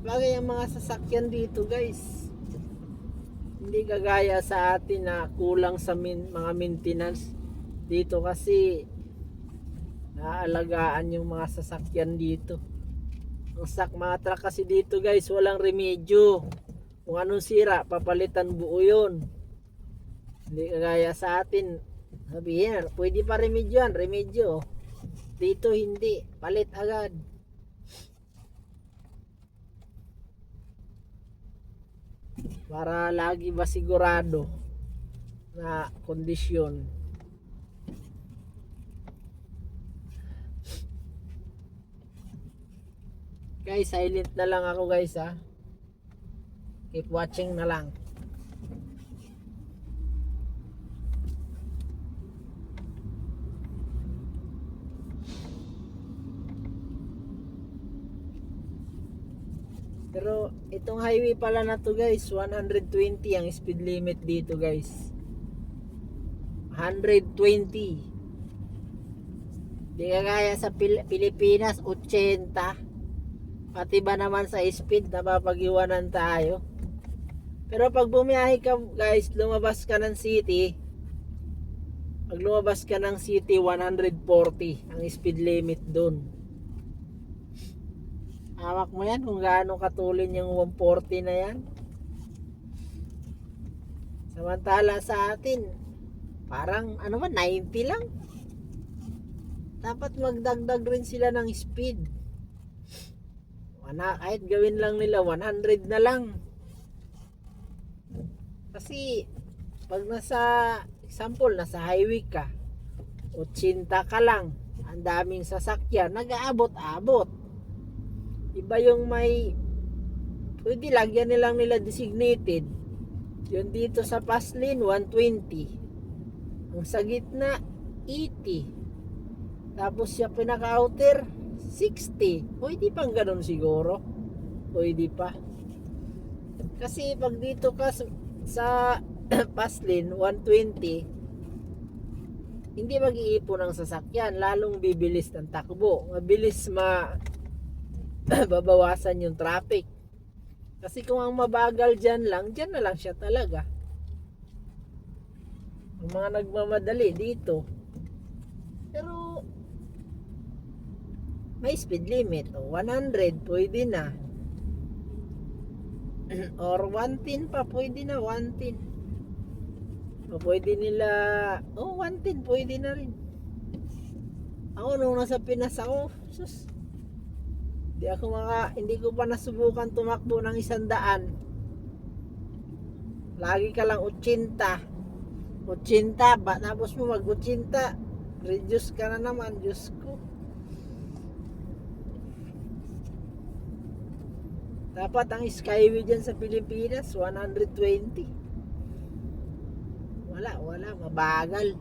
bagay ang mga sasakyan dito guys. Hindi kagaya sa atin na kulang sa min, mga maintenance. Dito kasi naaalagaan yung mga sasakyan dito. Ang sak kasi dito guys, walang remedyo. Kung anong sira, papalitan buo yun. Hindi kagaya sa atin. Sabihin, pwede pa remedyoan, remedyo. Dito hindi, palit agad. Para lagi ba sigurado na kondisyon. Guys, silent na lang ako guys ha. Keep watching na lang. Pero itong highway pala na to guys, 120 ang speed limit dito guys. 120. Di kagaya sa Pil- Pilipinas, 80. Pati ba naman sa speed, napapag-iwanan tayo. Pero pag bumiyahe ka guys, lumabas ka ng city, pag lumabas ka ng city, 140 ang speed limit doon. Hawak mo yan kung gaano katulin yung 140 na yan. Samantala sa atin, parang ano ba, 90 lang. Dapat magdagdag rin sila ng speed. Wana, kahit gawin lang nila 100 na lang. Kasi pag nasa example nasa highway ka 80 ka lang ang daming sasakyan nag-aabot-abot iba yung may pwede lagyan nilang nila designated. Yun dito sa fast lane 120 ang sa gitna 80 tapos siya pinaka-outer 60 pwede pang ganun siguro. Pwede pa. Kasi pag dito ka sa, fast lane 120 hindi mag-iipon ang sasakyan. Lalong bibilis ng takbo. Mabilis ma babawasan yung traffic. Kasi kung ang mabagal dyan lang dyan na lang siya talaga. Ang mga nagmamadali dito. Pero may speed limit. O 100 pwede na. Or 110 pa pwede na 110 o pwede nila oh 110 pwede na rin. Ako nung nasa Pinas ako sus di ako maka hindi ko pa nasubukan tumakbo ng isang daan lagi ka lang 80 80 ba tapos mo mag 80 reduce ka na naman Diyos ko Dapat ang skyway dyan sa Pilipinas, 120. Wala, wala, mabagal.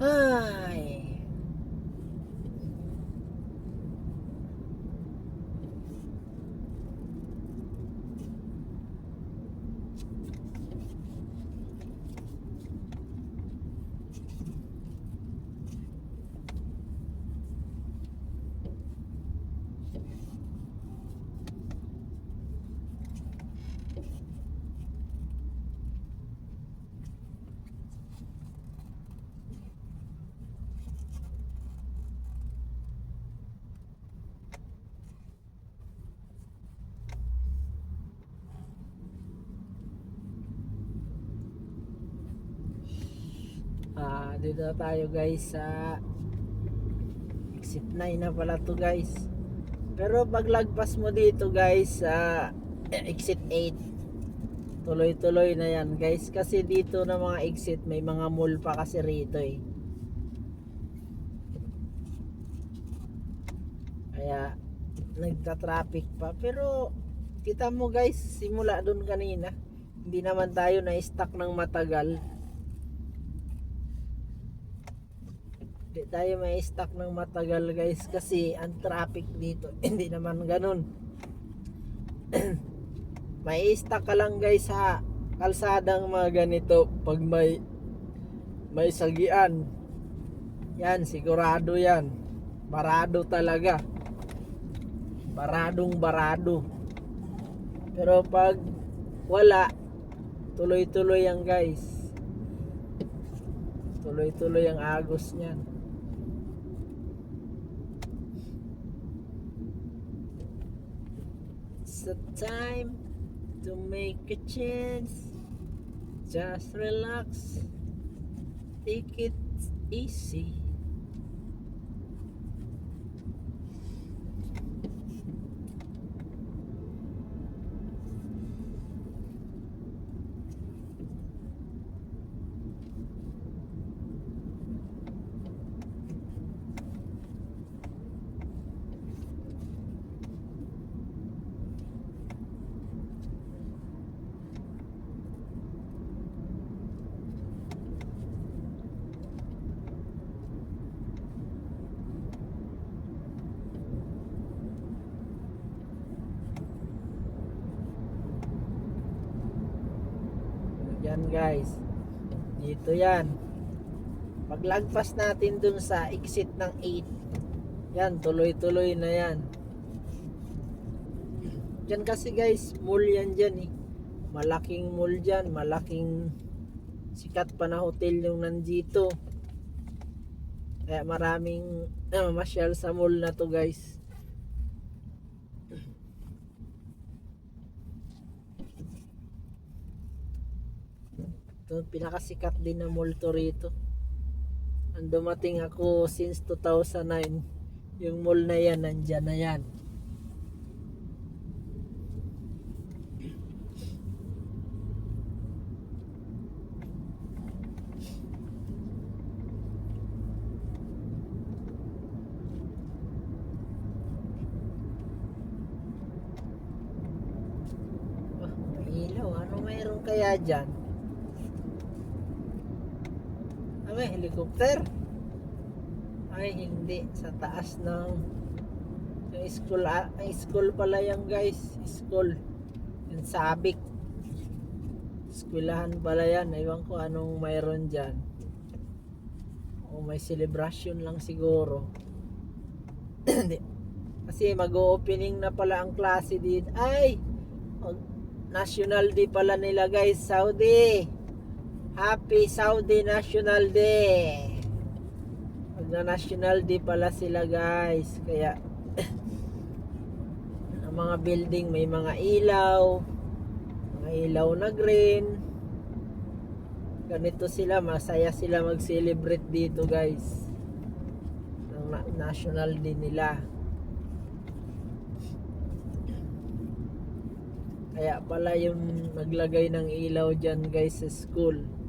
Ay. Ah, dito na tayo guys sa exit 9 na pala to guys. Pero pag lagpas mo dito guys sa exit 8 tuloy-tuloy na yan guys kasi dito na mga exit may mga mall pa kasi rito eh. Kaya nagta-traffic pa pero kita mo guys simula doon kanina hindi naman tayo na stuck ng matagal Hindi tayo may stuck ng matagal guys kasi ang traffic dito hindi naman ganun. may stuck ka lang guys sa kalsadang mga ganito pag may may sagian. Yan sigurado yan. Barado talaga. baradong barado. Pero pag wala, tuloy-tuloy yan guys. Tuloy-tuloy ang agos niyan. The time to make a chance. Just relax. Take it easy. Yan guys. Dito yan. Paglagpas natin dun sa exit ng 8. Yan, tuloy-tuloy na yan. Yan kasi guys, mall yan dyan eh. Malaking mall dyan, malaking sikat pa na hotel yung nandito. Kaya maraming uh, masyal sa mall na to guys. Ito, pinakasikat din na multo rito. Ang dumating ako since 2009, yung mall na yan, nandyan na yan. Ah. Ano kaya dyan? Ah, may helicopter? Ay, hindi. Sa taas ng school, ah, school pala yan guys. School. Yung sabik. Eskwelahan pala yan. Ewan ko anong mayroon dyan. O may celebration lang siguro. Kasi mag-opening na pala ang klase din. Ay! National Day pala nila guys. Saudi! Happy Saudi National Day! Magna National Day pala sila guys. Kaya ang mga building may mga ilaw, mga ilaw na green. Ganito sila, masaya sila mag-celebrate dito guys. Ng na- National Day nila. Kaya pala yung naglagay ng ilaw dyan guys sa school.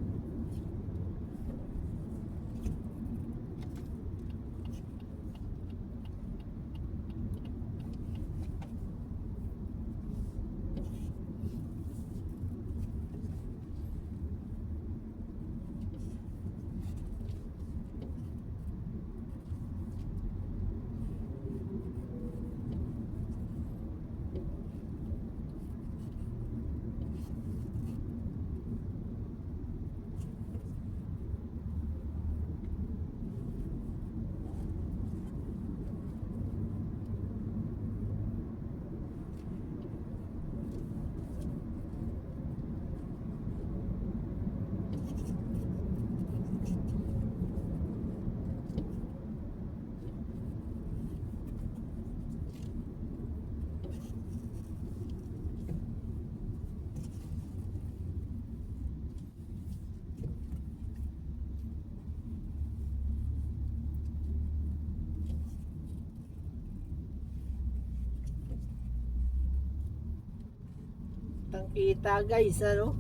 Tangkita guys, ano?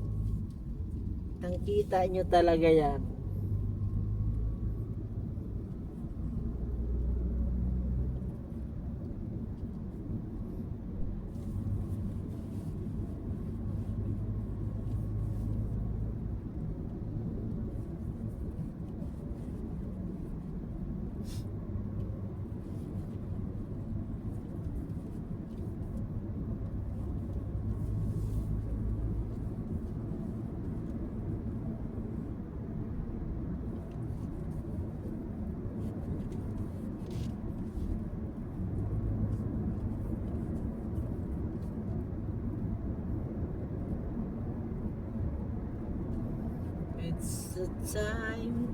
Tangkita nyo talaga yan. The time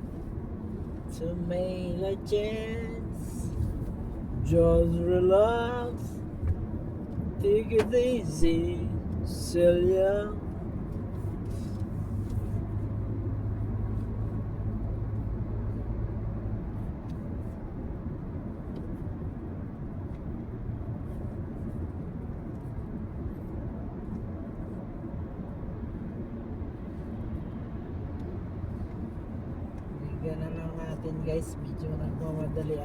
to make a chance. Just relax, take it easy, Celia. Natin guys, medyo nagmamadali